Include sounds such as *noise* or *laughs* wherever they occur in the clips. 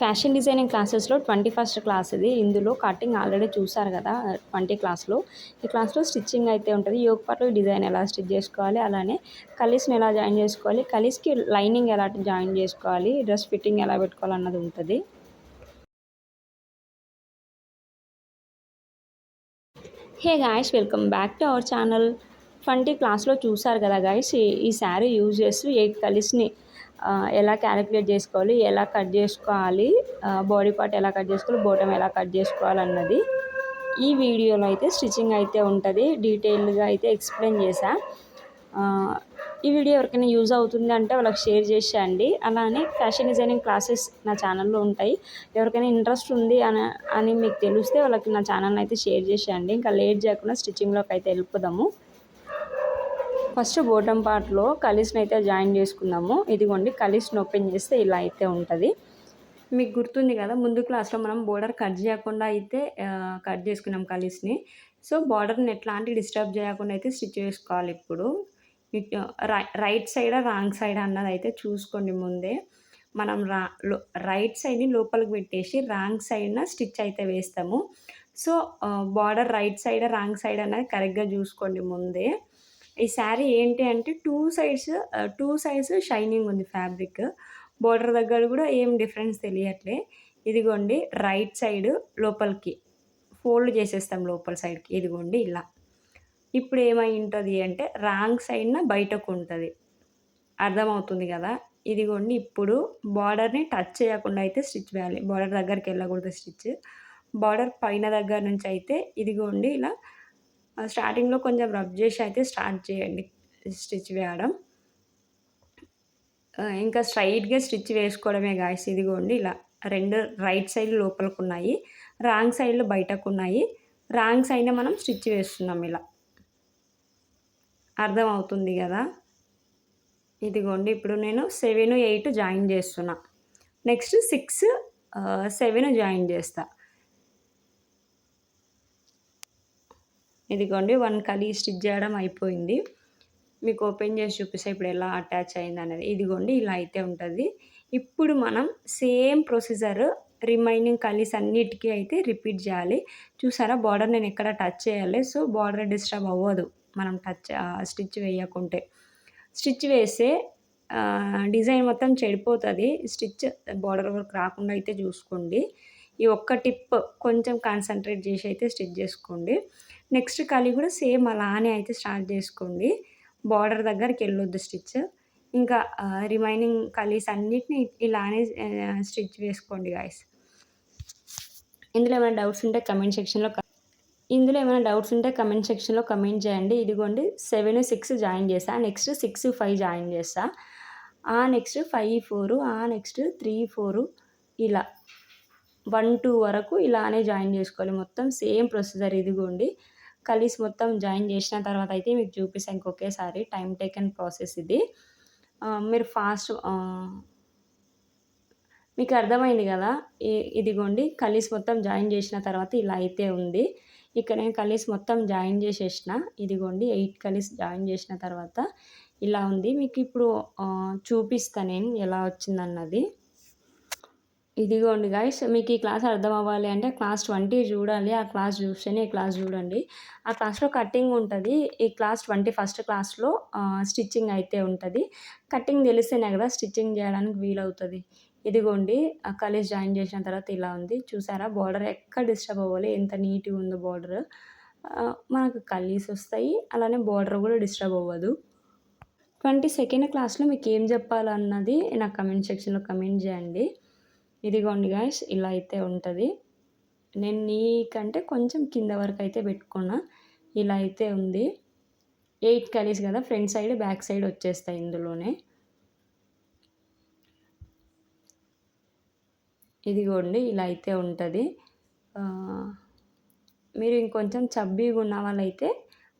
Fashion designing క్లాసెస్లో twenty first class ఇది. ఇందులో కటింగ్ ఆల్రెడీ చూసారు కదా ట్వంటీ క్లాస్లో. ఈ క్లాస్లో స్టిచ్చింగ్ అయితే ఉంటుంది. యోగ పార్ట్లో డిజైన్ ఎలా స్టిచ్ చేసుకోవాలి అలానే కలీస్ని ఎలా జాయిన్ చేసుకోవాలి కలీస్కి లైనింగ్ ఎలా జాయిన్ చేసుకోవాలి డ్రెస్ ఫిట్టింగ్ ఎలా పెట్టుకోవాలి అన్నది ఉంటుంది. Hey guys welcome back to our channel. Twenty క్లాస్లో చూసారు కదా గాయస్ ఈ శారీ యూజ్ చేస్తూ ఎయిట్ కలీస్ని ఎలా క్యాలిక్యులేట్ చేసుకోవాలి ఎలా కట్ చేసుకోవాలి బాడీ పార్ట్ ఎలా కట్ చేసుకోవాలి బోటం ఎలా కట్ చేసుకోవాలి అన్నది ఈ వీడియోలో అయితే స్టిచ్చింగ్ అయితే ఉంటుంది. డీటెయిల్గా అయితే ఎక్స్ప్లెయిన్ చేశా. ఈ వీడియో ఎవరికైనా యూజ్ అవుతుంది అంటే వాళ్ళకి షేర్ చేసేయండి. అలానే ఫ్యాషన్ డిజైనింగ్ క్లాసెస్ నా ఛానల్లో ఉంటాయి. ఎవరికైనా ఇంట్రెస్ట్ ఉంది అని అని మీకు తెలిస్తే వాళ్ళకి నా ఛానల్ అయితే షేర్ చేసేయండి. ఇంకా లేట్ చేయకుండా స్టిచ్చింగ్లోకి అయితే వెళ్ళిపోదాము. ఫస్ట్ బోటం పార్ట్లో కలిస్ని అయితే జాయిన్ చేసుకుందాము. ఇదిగోండి కలీస్ని ఓపెన్ చేస్తే ఇలా అయితే ఉంటుంది. మీకు గుర్తుంది కదా ముందు క్లాస్లో మనం బోర్డర్ కట్ చేయకుండా అయితే కట్ చేసుకున్నాం కలిస్ని సో బార్డర్ని ఎట్లాంటి డిస్టర్బ్ చేయకుండా అయితే స్టిచ్ చేసుకోవాలి ఇప్పుడు. మీకు రైట్ సైడ్ రాంగ్ సైడ్ అన్నది అయితే చూసుకోండి ముందే. మనం రా రైట్ సైడ్ని లోపలికి పెట్టేసి రాంగ్ సైడ్న స్టిచ్ అయితే వేస్తాము. So border right side wrong side అన్నది కరెక్ట్గా చూసుకోండి ముందే. ఈ శారీ ఏంటి అంటే two sides two sides shining ఉంది ఫ్యాబ్రిక్. బోర్డర్ దగ్గర కూడా ఏం డిఫరెన్స్ తెలియట్లే. ఇదిగోండి రైట్ సైడ్ లోపలికి ఫోల్డ్ చేసేస్తాం లోపల సైడ్కి. ఇదిగోండి ఇలా. ఇప్పుడు ఏమై ఉంటుంది అంటే రాంగ్ సైడ్న బయటకు ఉంటుంది. అర్థమవుతుంది కదా? ఇదిగోండి ఇప్పుడు బార్డర్ని టచ్ చేయకుండా అయితే స్టిచ్ వేయాలి. బార్డర్ దగ్గరికి వెళ్ళకూడదు స్టిచ్. బార్డర్ పైన దగ్గర నుంచి అయితే ఇదిగోండి ఇలా స్టార్టింగ్లో కొంచెం రబ్ చేసి అయితే స్టార్ట్ చేయండి. స్టిచ్ వేయడం. ఇంకా స్ట్రైట్గా స్టిచ్ వేసుకోవడమే గాయస్. ఇదిగోండి ఇలా రెండు రైట్ సైడ్ లోపలికి ఉన్నాయి రాంగ్ సైడ్లో బయటకు ఉన్నాయి రాంగ్ సైడ్నే మనం స్టిచ్ వేస్తున్నాం ఇలా. అర్థమవుతుంది కదా? ఇదిగోండి ఇప్పుడు నేను సెవెన్ ఎయిట్ జాయిన్ చేస్తున్నా. నెక్స్ట్ సిక్స్ సెవెన్ జాయిన్ చేస్తాను ఇదిగోండి వన్ కలీ స్టిచ్ చేయడం అయిపోయింది. మీకు ఓపెన్ చేసి చూపిస్తే ఇప్పుడు ఎలా అటాచ్ అయింది అనేది. ఇదిగోండి ఇలా అయితే ఉంటుంది. ఇప్పుడు మనం సేమ్ ప్రొసీజర్ రిమైనింగ్ కలీస్ అన్నిటికీ అయితే రిపీట్ చేయాలి. చూసారా బార్డర్ నేను ఎక్కడ టచ్ చేయాలి? సో బార్డర్ డిస్టర్బ్ అవ్వదు మనం టచ్ స్టిచ్ వేయకుంటే. స్టిచ్ వేస్తే డిజైన్ మొత్తం చెడిపోతుంది. స్టిచ్ బార్డర్ వర్క్ రాకుండా అయితే చూసుకోండి. ఈ ఒక్క టిప్ కొంచెం కాన్సన్ట్రేట్ చేసి అయితే స్టిచ్ చేసుకోండి. నెక్స్ట్ కలి కూడా సేమ్ అలానే అయితే స్టార్ట్ చేసుకోండి. బార్డర్ దగ్గరికి వెళ్ళొద్దు స్టిచ్. ఇంకా రిమైనింగ్ కలీస్ అన్నిటిని ఇలానే స్టిచ్ వేసుకోండి గాయస్ ఇందులో ఏమైనా డౌట్స్ ఉంటే కమెంట్ సెక్షన్లో ఇందులో ఏమైనా డౌట్స్ ఉంటే కమెంట్ సెక్షన్లో కమెంట్ చేయండి. ఇదిగోండి సెవెన్ సిక్స్ జాయిన్ చేస్తా నెక్స్ట్ సిక్స్ ఫైవ్ జాయిన్ చేస్తా ఆ నెక్స్ట్ ఫైవ్ ఫోరు ఆ నెక్స్ట్ త్రీ ఫోరు ఇలా వన్ టూ వరకు ఇలానే జాయిన్ చేసుకోవాలి. మొత్తం సేమ్ ప్రొసీజర్ ఇదిగోండి. కలిసి మొత్తం జాయిన్ చేసిన తర్వాత అయితే మీకు చూపిస్తాను ఇంకొకేసారి టైం టేకన్ ప్రాసెస్ ఇది. మీరు ఫాస్ట్ మీకు అర్థమైంది కదా? ఇదిగోండి కలిసి మొత్తం జాయిన్ చేసిన తర్వాత ఇలా అయితే ఉంది. ఇక్కడ నేను కలిసి మొత్తం జాయిన్ చేసేసిన ఇదిగోండి ఎయిట్ కలిసి జాయిన్ చేసిన తర్వాత ఇలా ఉంది. మీకు ఇప్పుడు చూపిస్తాను నేను ఎలా వచ్చిందన్నది. ఇదిగోండి గైస్ మీకు ఈ క్లాస్ అర్థం అవ్వాలి అంటే క్లాస్ ట్వంటీ చూడాలి ఆ క్లాస్ చూస్తేనే ఈ క్లాస్ చూడండి. ఆ క్లాస్లో కటింగ్ ఉంటుంది ఈ క్లాస్ ట్వంటీ ఫస్ట్ క్లాస్లో స్టిచ్చింగ్ అయితే ఉంటుంది. కటింగ్ తెలిస్తేనే కదా స్టిచ్చింగ్ చేయడానికి వీలవుతుంది. ఇదిగోండి కాలేజ్ జాయిన్ చేసిన తర్వాత ఇలా ఉంది. చూసారా బార్డర్ ఎక్కడ డిస్టర్బ్ అవ్వాలి ఎంత నీట్గా ఉందో బార్డర్ మనకు కలీస్ వస్తాయి అలానే బార్డర్ కూడా డిస్టర్బ్ అవ్వదు. ట్వంటీ సెకండ్ క్లాస్లో మీకు ఏం చెప్పాలన్నది నాకు కమెంట్ సెక్షన్లో కమెంట్ చేయండి. ఇదిగోండి గాయస్ ఇలా అయితే ఉంటుంది. నేను నీకంటే కొంచెం కింద వరకు అయితే పెట్టుకున్నా. ఇలా అయితే ఉంది. ఎయిట్ కలీస్ కదా ఫ్రంట్ సైడ్ బ్యాక్ సైడ్ వచ్చేస్తాయి ఇందులోనే. ఇదిగోండి ఇలా అయితే ఉంటుంది. మీరు ఇంకొంచెం చబ్బీగా ఉన్న వాళ్ళైతే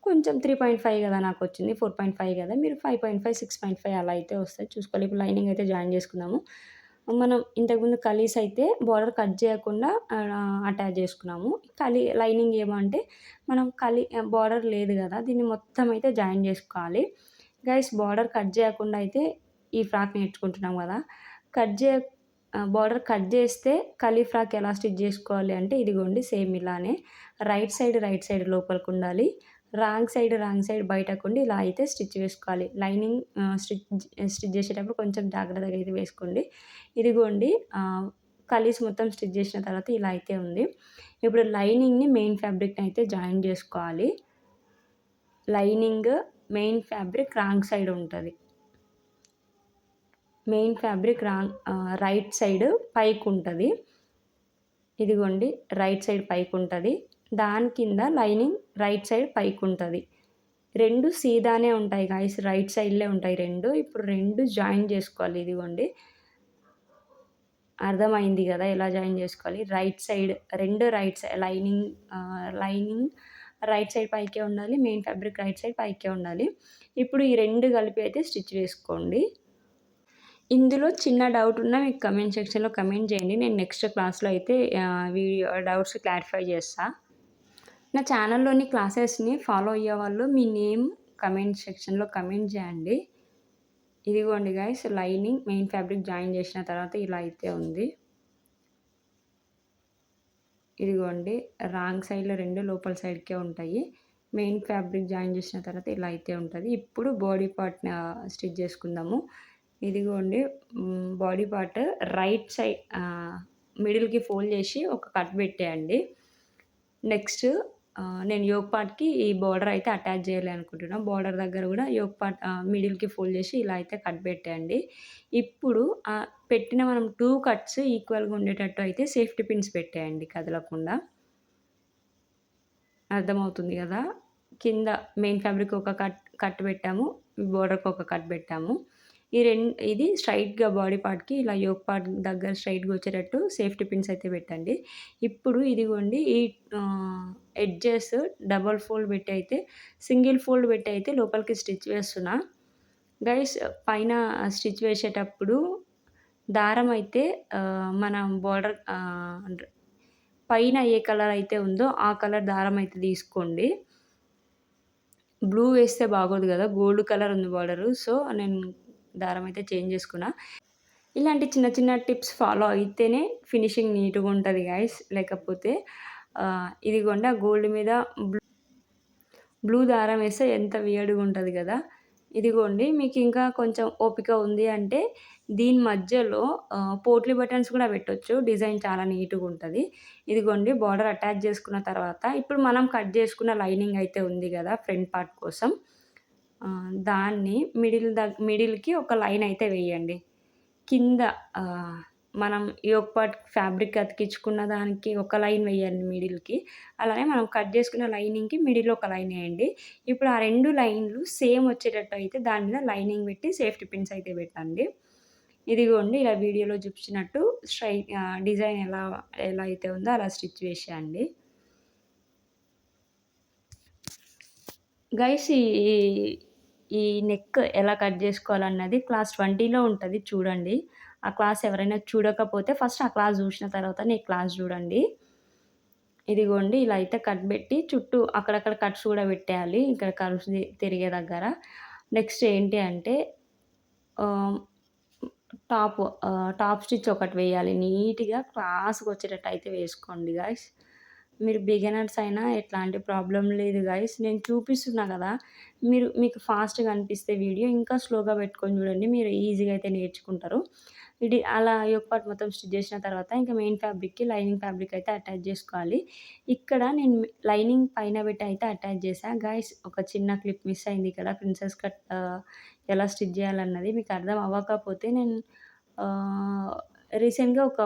కొంచెం త్రీ పాయింట్ ఫైవ్ కదా నాకు వచ్చింది ఫోర్ పాయింట్ ఫైవ్ కదా. మీరు five point five six point five అలా అయితే వస్తాయి. చూసుకోవాలి ఇప్పుడు లైనింగ్ అయితే జాయిన్ చేసుకుందాము. మనం ఇంతకుముందు కలీస్ అయితే బార్డర్ కట్ చేయకుండా అటాచ్ చేసుకున్నాము. కలి లైనింగ్ ఏమంటే మనం కలి బార్డర్ లేదు కదా దీన్ని మొత్తం అయితే జాయిన్ చేసుకోవాలి. గైస్ బార్డర్ కట్ చేయకుండా అయితే ఈ ఫ్రాక్ నేర్చుకుంటున్నాం కదా. కట్ చేయ బార్డర్ కట్ చేస్తే కలీ ఫ్రాక్ ఎలా స్టిచ్ చేసుకోవాలి అంటే ఇదిగోండి సేమ్ ఇలానే. రైట్ సైడ్ రైట్ సైడ్ లోపలికి ఉండాలి. రాంగ్ సైడ్ రాంగ్ సైడ్ బయటకు ఉండి ఇలా అయితే స్టిచ్ వేసుకోవాలి. లైనింగ్ స్టిచ్ స్టిచ్ చేసేటప్పుడు కొంచెం జాగ్రత్తగా అయితే వేసుకోండి. ఇదిగోండి కలీస్ మొత్తం స్టిచ్ చేసిన తర్వాత ఇలా అయితే ఉంది. ఇప్పుడు లైనింగ్ని మెయిన్ ఫ్యాబ్రిక్ని అయితే జాయిన్ చేసుకోవాలి. Lining main fabric wrong side ఉంటుంది. Main fabric wrong right side పైకి ఉంటుంది ఇదిగోండి రైట్ సైడ్ పైకి ఉంటుంది దాని కింద లైనింగ్ రైట్ సైడ్ పైకి ఉంటుంది రెండు సీదానే ఉంటాయి గాయస్ రైట్ సైడ్లే ఉంటాయి రెండు. ఇప్పుడు రెండు జాయిన్ చేసుకోవాలి ఇదిగోండి. అర్థమైంది కదా ఎలా జాయిన్ చేసుకోవాలి? రైట్ సైడ్ రెండు right side lining lining right side పైకే ఉండాలి మెయిన్ ఫ్యాబ్రిక్ రైట్ సైడ్ పైకే ఉండాలి. ఇప్పుడు ఈ రెండు కలిపి అయితే స్టిచ్ వేసుకోండి ఇందులో చిన్న డౌట్ ఉన్నా మీకు కమెంట్ సెక్షన్లో కమెంట్ చేయండి. నేను నెక్స్ట్ క్లాస్లో అయితే వీడియో డౌట్స్ క్లారిఫై చేస్తాను నా ఛానల్లోని క్లాసెస్ని ఫాలో అయ్యే వాళ్ళు మీ నేమ్ కమెంట్ సెక్షన్లో కమెంట్ చేయండి. ఇదిగోండి guys lining main fabric join చేసిన తర్వాత ఇలా అయితే ఉంది. ఇదిగోండి రాంగ్ సైడ్లో రెండు లోపల సైడ్కే ఉంటాయి. మెయిన్ ఫ్యాబ్రిక్ జాయిన్ చేసిన తర్వాత ఇలా అయితే ఉంటుంది. ఇప్పుడు బాడీ పార్ట్ని స్టిచ్ చేసుకుందాము. ఇదిగోండి బాడీ పార్ట్ రైట్ సైడ్ మిడిల్కి ఫోల్డ్ చేసి ఒక కట్ పెట్టేయండి. నెక్స్ట్ నేను యోగ్ పార్ట్కి ఈ బార్డర్ అయితే అటాచ్ చేయాలి అనుకుంటున్నాను బార్డర్ దగ్గర కూడా యోగ్ పార్ట్ మిడిల్కి ఫోల్డ్ చేసి ఇలా అయితే కట్ పెట్టేయండి. ఇప్పుడు పెట్టిన మనం టూ కట్స్ ఈక్వల్గా ఉండేటట్టు అయితే సేఫ్టీ పిన్స్ పెట్టేయండి కదలకుండా. అర్థమవుతుంది కదా? కింద మెయిన్ ఫ్యాబ్రిక్ ఒక కట్ కట్ పెట్టాము బోర్డర్కి ఒక కట్ పెట్టాము. ఈ రెండు ఇది స్ట్రైట్గా బాడీ పార్ట్కి ఇలా యోగ్ పార్ట్ దగ్గర స్ట్రైట్గా వచ్చేటట్టు సేఫ్టీ పిన్స్ అయితే పెట్టండి. ఇప్పుడు ఇదిగోండి ఈ ఎడ్జెస్ డబల్ ఫోల్డ్ పెట్టి అయితే సింగిల్ ఫోల్డ్ పెట్టి అయితే లోపలికి స్టిచ్ వేస్తున్నా. గైస్ పైన స్టిచ్ వేసేటప్పుడు దారం అయితే మన బార్డర్ పైన ఏ కలర్ అయితే ఉందో ఆ కలర్ దారం అయితే తీసుకోండి. బ్లూ వేస్తే బాగోదు కదా గోల్డ్ కలర్ ఉంది బార్డరు. సో నేను దారం అయితే చేంజ్ చేసుకున్నా. ఇలాంటి చిన్న చిన్న టిప్స్ ఫాలో అయితేనే ఫినిషింగ్ నీట్గా ఉంటుంది గాయస్ లేకపోతే ఇదిగోండి ఆ గోల్డ్ మీద బ్లూ బ్లూ దారం వేస్తే ఎంత వియడ్గా ఉంటుంది కదా. ఇదిగోండి మీకు ఇంకా కొంచెం ఓపిక ఉంది అంటే దీని మధ్యలో పోట్లీ బటన్స్ కూడా పెట్టొచ్చు. డిజైన్ చాలా నీట్గా ఉంటుంది. ఇదిగోండి బార్డర్ అటాచ్ చేసుకున్న తర్వాత ఇప్పుడు మనం కట్ చేసుకున్న లైనింగ్ అయితే ఉంది కదా ఫ్రంట్ పార్ట్ కోసం. దాన్ని మిడిల్ దగ్ మిడిల్‌కి ఒక లైన్ అయితే వేయండి. కింద మనం యోక్ పార్ట్ ఫ్యాబ్రిక్ అతికించుకున్న దానికి ఒక లైన్ వేయండి మిడిల్‌కి. అలానే మనం కట్ చేసుకున్న లైనింగ్‌కి మిడిల్ ఒక లైన్ వేయండి. ఇప్పుడు ఆ రెండు లైన్‌లు సేమ్ వచ్చేటట్టు అయితే దాని మీద లైనింగ్ పెట్టి సేఫ్టీ పిన్స్ అయితే పెట్టండి. ఇదిగోండి ఇలా వీడియోలో చూపించినట్టు స్ట్రై డిజైన్ ఎలా ఎలా అయితే ఉందో అలా స్టిచ్ వేసేయండి. గైస్ ఈ ఈ నెక్ ఎలా కట్ చేసుకోవాలన్నది క్లాస్ ట్వంటీలో ఉంటుంది చూడండి. ఆ క్లాస్ ఎవరైనా చూడకపోతే ఫస్ట్ ఆ క్లాస్ చూసిన తర్వాత నీ క్లాస్ చూడండి. ఇదిగోండి ఇలా అయితే కట్ పెట్టి చుట్టూ అక్కడక్కడ కట్స్ కూడా పెట్టేయాలి ఇక్కడ కర్వ్స్ తిరిగే దగ్గర. నెక్స్ట్ ఏంటి అంటే టాప్ టాప్ స్టిచ్ ఒకటి వేయాలి. నీట్గా క్లాస్కి వచ్చేటట్టు అయితే వేసుకోండి గాయస్ మీరు బిగినర్స్ అయినా ఎట్లాంటి ప్రాబ్లం లేదు గైస్ నేను చూపిస్తున్నా కదా మీరు మీకు ఫాస్ట్గా అనిపిస్తే వీడియో ఇంకా స్లోగా పెట్టుకొని చూడండి మీరు ఈజీగా అయితే నేర్చుకుంటారు. ఇది అలా యొక్క పార్ట్ మొత్తం స్టిచ్ చేసిన తర్వాత ఇంకా మెయిన్ ఫ్యాబ్రిక్కి లైనింగ్ ఫ్యాబ్రిక్ అయితే అటాచ్ చేసుకోవాలి. ఇక్కడ నేను లైనింగ్ పైన పెట్టి అయితే అటాచ్ చేశాను గాయస్ ఒక చిన్న క్లిప్ మిస్ అయింది ఇక్కడ ప్రిన్సెస్ కట్ ఎలా స్టిచ్ చేయాలన్నది మీకు అర్థం అవ్వకపోతే నేను రీసెంట్గా ఒక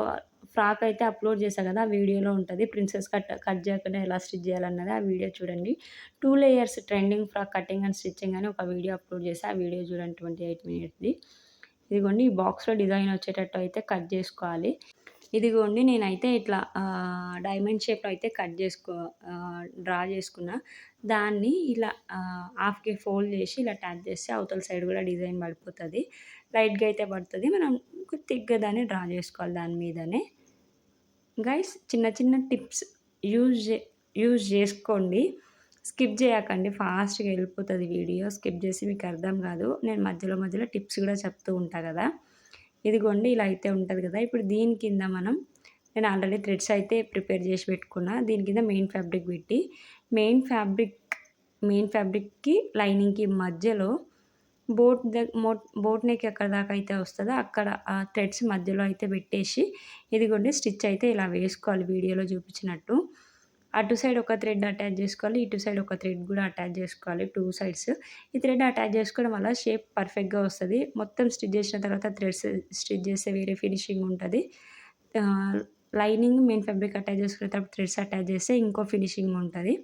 ఫ్రాక్ అయితే అప్లోడ్ చేశాను కదా ఆ వీడియోలో ఉంటుంది. ప్రిన్సెస్ కట్ కట్ చేయకుండా ఎలా స్టిచ్ చేయాలన్నది ఆ వీడియో చూడండి. Two layers trending frock cutting and stitching అని ఒక వీడియో అప్లోడ్ చేసి ఆ వీడియో చూడండి ట్వంటీ ఎయిట్ మినిట్స్ది. ఇదిగోండి ఈ బాక్స్లో డిజైన్ వచ్చేటట్టు అయితే కట్ చేసుకోవాలి. ఇదిగోండి నేనైతే ఇట్లా డైమండ్ షేప్లో అయితే కట్ చేసుకో డ్రా చేసుకున్న. దాన్ని ఇలా హాఫ్కి ఫోల్డ్ చేసి ఇలా ట్యాచ్ చేస్తే అవతల సైడ్ కూడా డిజైన్ పడిపోతుంది. లైట్గా అయితే పడుతుంది. మనం థిక్గా దాన్ని డ్రా చేసుకోవాలి దాని మీదనే. గైస్ చిన్న చిన్న టిప్స్ యూజ్ యూజ్ చేసుకోండి. స్కిప్ చేయకండి. ఫాస్ట్గా వెళ్ళిపోతుంది వీడియో స్కిప్ చేసి మీకు అర్థం కాదు. నేను మధ్యలో మధ్యలో టిప్స్ కూడా చెప్తూ ఉంటాను కదా. ఇదిగోండి ఇలా అయితే ఉంటుంది కదా. ఇప్పుడు దీని కింద మనం నేను ఆల్రెడీ థ్రెడ్స్ అయితే ప్రిపేర్ చేసి పెట్టుకున్నా. దీని కింద మెయిన్ ఫ్యాబ్రిక్ పెట్టి మెయిన్ ఫ్యాబ్రిక్ మెయిన్ ఫ్యాబ్రిక్కి లైనింగ్కి మధ్యలో బోట్ మోట్ బోట్ నెక్ ఎక్కడ దాకా అయితే వస్తుందో అక్కడ ఆ థ్రెడ్స్ మధ్యలో అయితే పెట్టేసి ఇదిగోండి స్టిచ్ అయితే ఇలా వేసుకోవాలి వీడియోలో చూపించినట్టు. అటు సైడ్ ఒక థ్రెడ్ అటాచ్ చేసుకోవాలి ఇటు సైడ్ ఒక థ్రెడ్ కూడా అటాచ్ చేసుకోవాలి టూ సైడ్స్. ఈ థ్రెడ్ అటాచ్ చేసుకోవడం వల్ల షేప్ పర్ఫెక్ట్గా వస్తుంది. మొత్తం స్టిచ్ చేసిన తర్వాత థ్రెడ్స్ స్టిచ్ చేస్తే వేరే ఫినిషింగ్ ఉంటుంది. లైనింగ్ మెయిన్ ఫ్యాబ్రిక్ అటాచ్ చేసుకున్న తర్వాత థ్రెడ్స్ అటాచ్ చేస్తే ఇంకో ఫినిషింగ్ ఉంటుంది.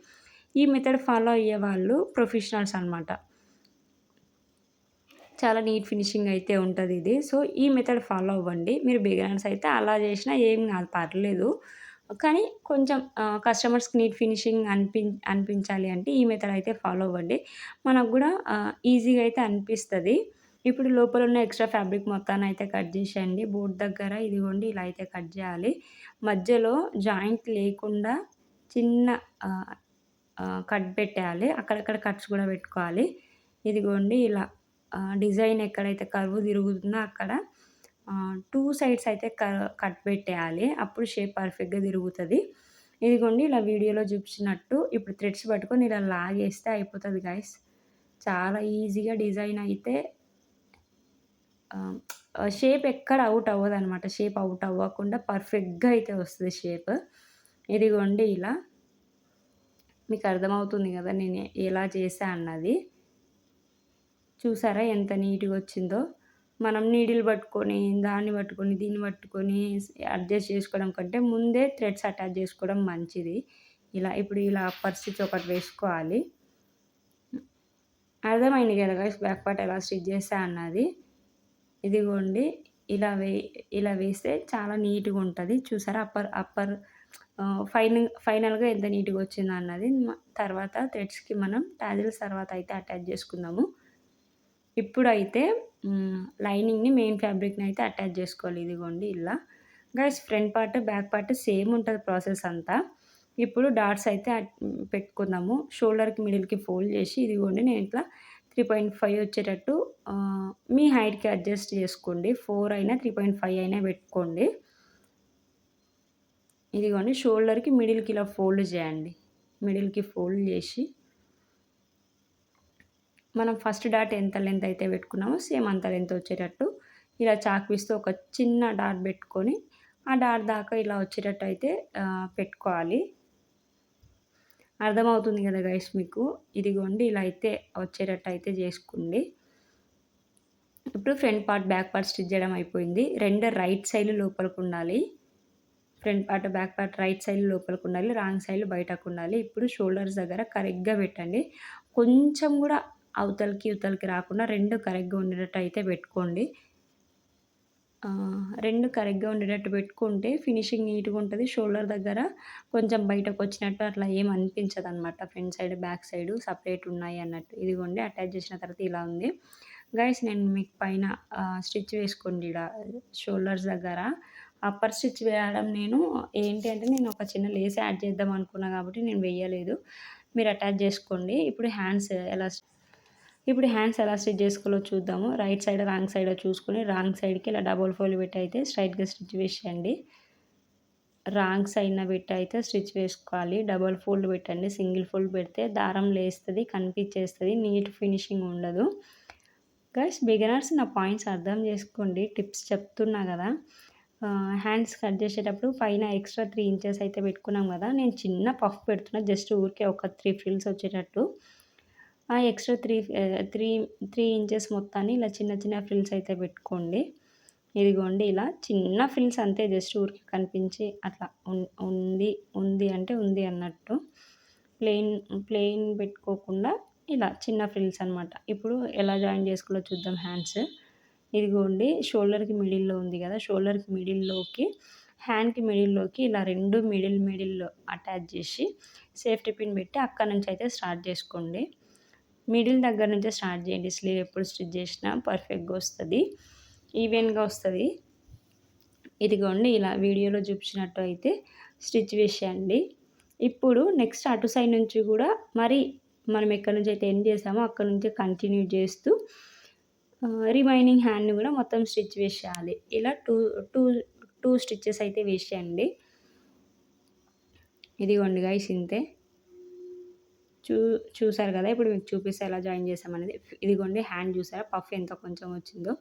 ఈ మెథడ్ ఫాలో అయ్యే వాళ్ళు ప్రొఫెషనల్స్ అనమాట చాలా నీట్ ఫినిషింగ్ అయితే ఉంటుంది ఇది. సో ఈ మెథడ్ ఫాలో అవ్వండి. మీరు బిగినర్స్ అయితే అలా చేసినా ఏం కాదు పర్లేదు. కానీ కొంచెం కస్టమర్స్కి నీట్ ఫినిషింగ్ అనిపి అనిపించాలి అంటే ఈ మెథడ్ అయితే ఫాలో అవ్వండి. మనకు కూడా ఈజీగా అయితే అనిపిస్తుంది. ఇప్పుడు లోపల ఉన్న ఎక్స్ట్రా ఫ్యాబ్రిక్ మొత్తాన్ని అయితే కట్ చేసేయండి. బోర్డ్ దగ్గర ఇదిగోండి ఇలా అయితే కట్ చేయాలి. మధ్యలో జాయింట్ లేకుండా చిన్న కట్ పెట్టేయాలి. అక్కడక్కడ కట్స్ కూడా పెట్టుకోవాలి. ఇదిగోండి ఇలా డిజైన్ ఎక్కడైతే కరువు తిరుగుతుందో అక్కడ టూ సైడ్స్ అయితే క కట్ పెట్టేయాలి. అప్పుడు షేప్ పర్ఫెక్ట్గా తిరుగుతుంది. ఇదిగోండి ఇలా వీడియోలో చూపించినట్టు ఇప్పుడు థ్రెడ్స్ పట్టుకొని ఇలా లాగేస్తే అయిపోతుంది గాయస్ చాలా ఈజీగా డిజైన్ అయితే షేప్ ఎక్కడ అవుట్ అవ్వదు అనమాట షేప్ అవుట్ అవ్వకుండా పర్ఫెక్ట్గా అయితే వస్తుంది షేప్. ఇదిగోండి ఇలా. మీకు అర్థమవుతుంది కదా నేను ఎలా చేసా అన్నది. చూసారా ఎంత నీట్గా వచ్చిందో? మనం నీడిల్ పట్టుకొని దాన్ని పట్టుకొని దీన్ని పట్టుకొని అడ్జస్ట్ చేసుకోవడం కంటే ముందే థ్రెడ్స్ అటాచ్ చేసుకోవడం మంచిది. ఇలా ఇప్పుడు ఇలా పరిస్థితి ఒకటి వేసుకోవాలి. అర్థమైంది కదా గైస్ బ్యాక్ పార్ట్ ఎలా స్టిచ్ చేస్తా అన్నది. ఇదిగోండి. ఇలా వే ఇలా వేస్తే చాలా నీట్గా ఉంటుంది. చూసారా? అప్పర్ అప్పర్ ఫైనల్ ఫైనల్గా ఎంత నీట్గా వచ్చింది అన్నది. తర్వాత థ్రెడ్స్కి మనం టాజిల్స్ తర్వాత అయితే అటాచ్ చేసుకుందాము. ఇప్పుడైతే లైనింగ్ని మెయిన్ ఫ్యాబ్రిక్ని అయితే అటాచ్ చేసుకోవాలి. ఇదిగోండి ఇలా. Guys front part back part same ఉంటుంది ప్రాసెస్ అంతా. ఇప్పుడు డాట్స్ అయితే పెట్టుకుందాము. షోల్డర్కి మిడిల్కి ఫోల్డ్ చేసి ఇదిగోండి నేను ఇట్లా త్రీ పాయింట్ ఫైవ్ వచ్చేటట్టు మీ హైట్కి అడ్జస్ట్ చేసుకోండి. ఫోర్ అయినా త్రీ పాయింట్ ఫైవ్ అయినా పెట్టుకోండి. ఇదిగోండి షోల్డర్కి మిడిల్కి ఇలా ఫోల్డ్ చేయండి. మిడిల్కి ఫోల్డ్ చేసి మనం ఫస్ట్ డాట్ ఎంత లెంత్ అయితే పెట్టుకున్నామో సేమ్ అంత లెంత్ వచ్చేటట్టు ఇలా చాక్ పీస్తో ఒక చిన్న డాట్ పెట్టుకొని ఆ డాట్ దాకా ఇలా వచ్చేటట్టు అయితే పెట్టుకోవాలి. అర్థమవుతుంది కదా గైస్ మీకు? ఇదిగోండి ఇలా అయితే వచ్చేటట్టు అయితే చేసుకోండి. ఇప్పుడు front part back part stitch చేయడం అయిపోయింది. రెండు రైట్ సైడ్ లోపలికి ఉండాలి. Front part back part right side లోపలికి ఉండాలి. రాంగ్ సైడ్ బయటకు ఉండాలి. ఇప్పుడు షోల్డర్స్ దగ్గర కరెక్ట్గా పెట్టండి. కొంచెం కూడా అవతలకి ఇవతలకి రాకుండా రెండు కరెక్ట్గా ఉండేటట్టు అయితే పెట్టుకోండి. రెండు కరెక్ట్గా ఉండేటట్టు పెట్టుకుంటే ఫినిషింగ్ నీట్గా ఉంటుంది. షోల్డర్ దగ్గర కొంచెం బయటకు వచ్చినట్టు అట్లా ఏం అనిపించదు అనమాట front side back side separate ఉన్నాయి అన్నట్టు. ఇదిగోండి అటాచ్ చేసిన తర్వాత ఇలా ఉంది. గైస్ నేను మీకు పైన స్టిచ్ వేసుకోండి ఇలా షోల్డర్స్ దగ్గర. అప్పర్ స్టిచ్ వేయడం నేను ఏంటి అంటే నేను ఒక చిన్న లేస్ యాడ్ చేద్దాం అనుకున్నా కాబట్టి నేను వేయలేదు. మీరు అటాచ్ చేసుకోండి. ఇప్పుడు హ్యాండ్స్ ఎలా ఇప్పుడు హ్యాండ్స్ ఎలా స్టిచ్ చేసుకోవాలో చూద్దాము. రైట్ సైడ్ రాంగ్ సైడ్ చూసుకొని రాంగ్ సైడ్కి ఇలా డబుల్ ఫోల్డ్ పెట్టి అయితే స్ట్రైట్గా స్టిచ్ వేసేయండి. రాంగ్ సైడ్న పెట్టి అయితే స్టిచ్ వేసుకోవాలి. డబల్ ఫోల్డ్ పెట్టండి. సింగిల్ ఫోల్డ్ పెడితే దారం లేస్తుంది కనిపించేస్తుంది నీట్ ఫినిషింగ్ ఉండదు. గైస్ బిగినర్స్ నా పాయింట్స్ అర్థం చేసుకోండి. టిప్స్ చెప్తున్నా కదా. హ్యాండ్స్ కట్ చేసేటప్పుడు పైన ఎక్స్ట్రా త్రీ ఇంచెస్ అయితే పెట్టుకున్నాం కదా. నేను చిన్న పఫ్ పెడుతున్నా జస్ట్ ఊరికే ఒక త్రీ ఫ్రిల్స్ వచ్చేటట్టు. Extra three three three inches మొత్తాన్ని ఇలా చిన్న చిన్న ఫ్రిల్స్ అయితే పెట్టుకోండి. ఇదిగోండి ఇలా చిన్న ఫ్రిల్స్ అంతే జస్ట్ ఊరికి కనిపించి అట్లా ఉంది ఉంది అంటే ఉంది అన్నట్టు. ప్లెయిన్ ప్లెయిన్ పెట్టుకోకుండా ఇలా చిన్న ఫ్రిల్స్ అనమాట ఇప్పుడు ఎలా జాయిన్ చేసుకోవాలో చూద్దాం హ్యాండ్స్. ఇదిగోండి షోల్డర్కి మిడిల్లో ఉంది కదా షోల్డర్కి మిడిల్లోకి హ్యాండ్కి మిడిల్లోకి ఇలా రెండు మిడిల్ మిడిల్లో అటాచ్ చేసి సేఫ్టీ పిన్ పెట్టి అక్కడ నుంచి అయితే స్టార్ట్ చేసుకోండి. మిడిల్ దగ్గర నుంచే స్టార్ట్ చేయండి. స్లీవ్ ఎప్పుడు స్టిచ్ చేసినా పర్ఫెక్ట్గా వస్తుంది. ఈవెన్గా వస్తుంది. ఇదిగోండి ఇలా వీడియోలో చూపించినట్టు అయితే స్టిచ్ వేసేయండి. ఇప్పుడు నెక్స్ట్ అటు సైడ్ నుంచి కూడా మరి మనం ఎక్కడి నుంచి అయితే ఎండ్ చేసామో అక్కడ నుంచి కంటిన్యూ చేస్తూ రిమైనింగ్ హ్యాండ్ని కూడా మొత్తం స్టిచ్ వేసేయాలి. ఇలా టూ టూ టూ స్టిచ్చెస్ అయితే వేసేయండి. ఇదిగోండి గైస్ ఇంతే. చూ చూసారు కదా? ఇప్పుడు మీకు చూపిస్తే ఎలా జాయిన్ చేసామనేది ఇదిగోండి హ్యాండ్ చూసారా? పఫ్ ఎంత కొంచెం వచ్చిందో?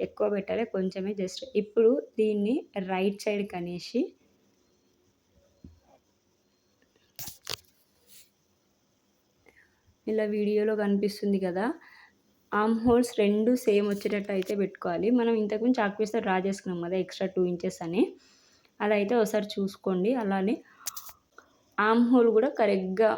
ఎక్కువ పెట్టాలి కొంచెమే జస్ట్. ఇప్పుడు దీన్ని రైట్ సైడ్ కనేసి ఇలా వీడియోలో కనిపిస్తుంది కదా? ఆర్మ్ హోల్స్ రెండు సేమ్ వచ్చేటట్టు అయితే పెట్టుకోవాలి. మనం ఇంతకుముందు చాక్ పీస్తో డ్రా చేసుకున్నాం కదా ఎక్స్ట్రా టూ ఇంచెస్ అని. అదైతే ఒకసారి చూసుకోండి. అలానే ఆమ్ హోల్ కూడా కరెక్ట్గా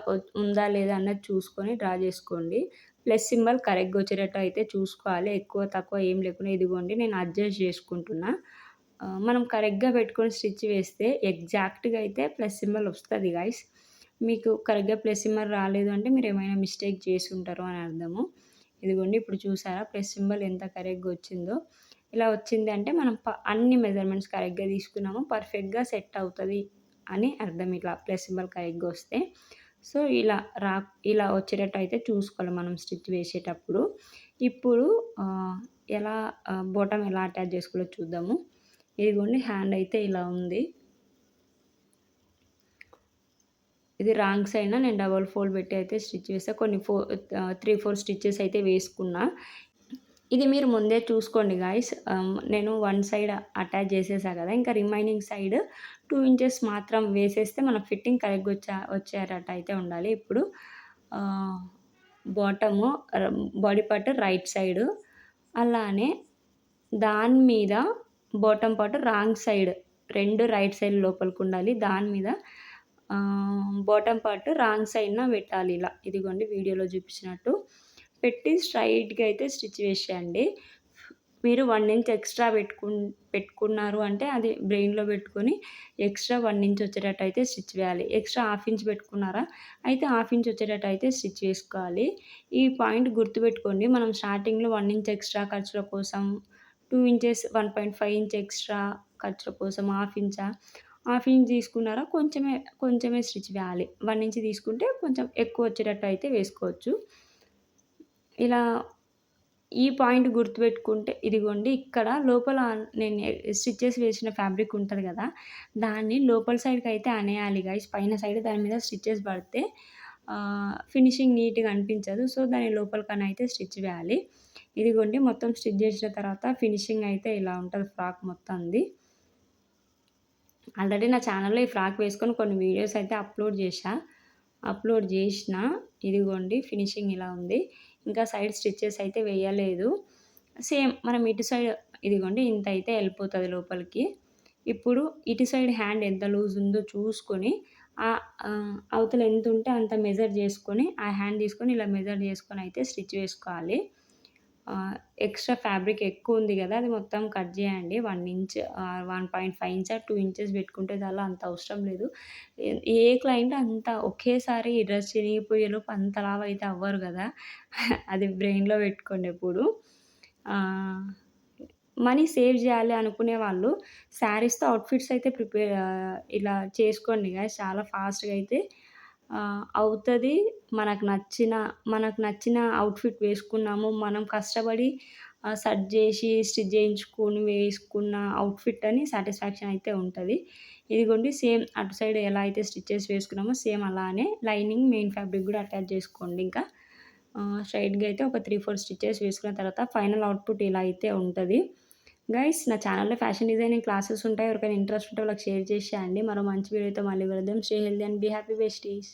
ఉందా లేదా అన్నది చూసుకొని డ్రా చేసుకోండి. ప్లస్ సింబల్ కరెక్ట్గా వచ్చేటట్టు అయితే చూసుకోవాలి. ఎక్కువ తక్కువ ఏం లేకుండా ఇదిగోండి నేను అడ్జస్ట్ చేసుకుంటున్నా. మనం కరెక్ట్గా పెట్టుకొని స్టిచ్ వేస్తే ఎగ్జాక్ట్గా అయితే ప్లస్ సింబల్ వస్తుంది గాయస్. మీకు కరెక్ట్గా ప్లస్ సింబల్ రాలేదు అంటే మీరు ఏమైనా మిస్టేక్ చేసి ఉంటారు అని అర్థము. ఇదిగోండి ఇప్పుడు చూసారా ప్లస్ సింబల్ ఎంత కరెక్ట్గా వచ్చిందో. ఇలా వచ్చింది అంటే మనం అన్ని మెజర్మెంట్స్ కరెక్ట్గా తీసుకున్నాము. పర్ఫెక్ట్గా సెట్ అవుతుంది. అని అర్థం. ఇట్లా ప్లస్ సింబల్ కరెక్ట్గా వస్తే. సో ఇలా రా ఇలా వచ్చేటట్టు అయితే చూసుకోవాలి మనం స్టిచ్ వేసేటప్పుడు. ఇప్పుడు ఎలా బోటం ఎలా అటాచ్ చేసుకోవాలో చూద్దాము. ఇదిగోండి హ్యాండ్ అయితే ఇలా ఉంది. ఇది రాంగ్ సైడ్ నేను డబల్ ఫోల్డ్ పెట్టి అయితే స్టిచ్ వేసా కొన్ని ఫోర్ త్రీ ఫోర్ స్టిచ్చెస్ అయితే వేసుకున్నా. ఇది మీరు ముందే చూసుకోండి గాయస్ um, నేను వన్ సైడ్ అటాచ్ చేసేసా కదా ఇంకా రిమైనింగ్ సైడ్ టూ ఇంచెస్ మాత్రం వేసేస్తే మన ఫిట్టింగ్ కరెక్ట్గా వచ్చా వచ్చేటట్టు అయితే ఉండాలి. ఇప్పుడు bottom body part right side అలానే దాని మీద బాటమ్ పార్ట్ రాంగ్ సైడ్ రెండు రైట్ సైడ్ లోపలికి ఉండాలి. దాని మీద బాటమ్ పార్ట్ రాంగ్ సైడ్న పెట్టాలి ఇలా. ఇదిగోండి వీడియోలో చూపించినట్టు. పెట్టి స్ట్రైట్గా అయితే స్టిచ్ వేసేయండి. మీరు వన్ ఇంచ్ ఎక్స్ట్రా పెట్టుకు పెట్టుకున్నారు అంటే అది బ్రెయిన్లో పెట్టుకొని ఎక్స్ట్రా వన్ ఇంచ్ వచ్చేటట్టు అయితే స్టిచ్ వేయాలి. ఎక్స్ట్రా హాఫ్ ఇంచ్ పెట్టుకున్నారా? అయితే హాఫ్ ఇంచ్ వచ్చేటట్టు అయితే స్టిచ్ వేసుకోవాలి. ఈ పాయింట్ గుర్తుపెట్టుకోండి. మనం స్టార్టింగ్లో వన్ ఇంచ్ ఎక్స్ట్రా ఖర్చుల కోసం two inches one point five inch extra ఖర్చుల కోసం హాఫ్ ఇంచా? హాఫ్ ఇంచ్ తీసుకున్నారా? కొంచెమే కొంచెమే స్టిచ్ వేయాలి. వన్ ఇంచ్ తీసుకుంటే కొంచెం ఎక్కువ వచ్చేటట్టు అయితే వేసుకోవచ్చు. ఇలా ఈ పాయింట్ గుర్తుపెట్టుకుంటే ఇదిగోండి ఇక్కడ లోపల నేను స్టిచ్చెస్ వేసిన ఫ్యాబ్రిక్ ఉంటుంది కదా దాన్ని లోపల సైడ్కి అయితే అనేయాలి గైస్ పైన సైడ్ దాని మీద స్టిచ్చెస్ పడితే ఫినిషింగ్ నీట్గా అనిపించదు. సో దాని లోపలికన్నా అయితే స్టిచ్ వేయాలి. ఇదిగోండి మొత్తం స్టిచ్ చేసిన తర్వాత ఫినిషింగ్ అయితే ఇలా ఉంటుంది ఫ్రాక్ మొత్తంది. ఆల్రెడీ నా ఛానల్లో ఈ ఫ్రాక్ వేసుకొని కొన్ని వీడియోస్ అయితే అప్లోడ్ చేశా. అప్లోడ్ చేసిన ఇదిగోండి ఫినిషింగ్ ఇలా ఉంది. ఇంకా సైడ్ స్టిచ్చెస్ అయితే వేయలేదు. సేమ్ మనం ఇటు సైడ్ ఇదిగోండి ఇంత అయితే వెళ్ళిపోతుంది లోపలికి. ఇప్పుడు ఇటు సైడ్ హ్యాండ్ ఎంత లూజ్ ఉందో చూసుకొని అవతల ఎంత ఉంటే అంత మెజర్ చేసుకొని ఆ హ్యాండ్ తీసుకొని ఇలా మెజర్ చేసుకొని అయితే స్టిచ్ వేసుకోవాలి. ఎక్స్ట్రా ఫ్యాబ్రిక్ ఎక్కువ ఉంది కదా అది మొత్తం కట్ చేయండి. One inch one point five inch two inches పెట్టుకుంటే చాలా అంత అవసరం లేదు. ఏ క్లయింట్ అంత ఒకేసారి డ్రెస్ చినిగిపోయేలోపు అంత లావు అయితే అవ్వరు కదా. *laughs* అది బ్రెయిన్లో పెట్టుకోండి ఎప్పుడు. మనీ సేవ్ చేయాలి అనుకునే వాళ్ళు శారీస్తో అవుట్ఫిట్స్ అయితే ప్రిపేర్ ఇలా చేసుకోండి కదా చాలా ఫాస్ట్గా అయితే అవుతుంది. మనకు నచ్చిన మనకు నచ్చిన అవుట్ఫిట్ వేసుకున్నాము. మనం కష్టపడి సెట్ చేసి స్టిచ్ చేయించుకొని వేసుకున్న అవుట్ఫిట్ అని సాటిస్ఫాక్షన్ అయితే ఉంటుంది. ఇదిగోండి సేమ్ అటు సైడ్ ఎలా అయితే స్టిచ్చెస్ వేసుకున్నామో సేమ్ అలానే లైనింగ్ మెయిన్ ఫ్యాబ్రిక్ కూడా అటాచ్ చేసుకోండి ఇంకా. స్ట్రైట్గా అయితే ఒక త్రీ ఫోర్ స్టిచ్చెస్ వేసుకున్న తర్వాత ఫైనల్ అవుట్పుట్ ఇలా అయితే ఉంటుంది. గైస్ నా ఛానల్లో ఫ్యాషన్ డిజైనింగ్ క్లాసెస్ ఉంటాయి. ఎవరికైనా ఇంట్రెస్ట్ ఉంటే వాళ్ళకి షేర్ చేసేయండి. మరో మంచి వీడియోతో మళ్ళీ వెళ్దాం stay healthy and be happy besties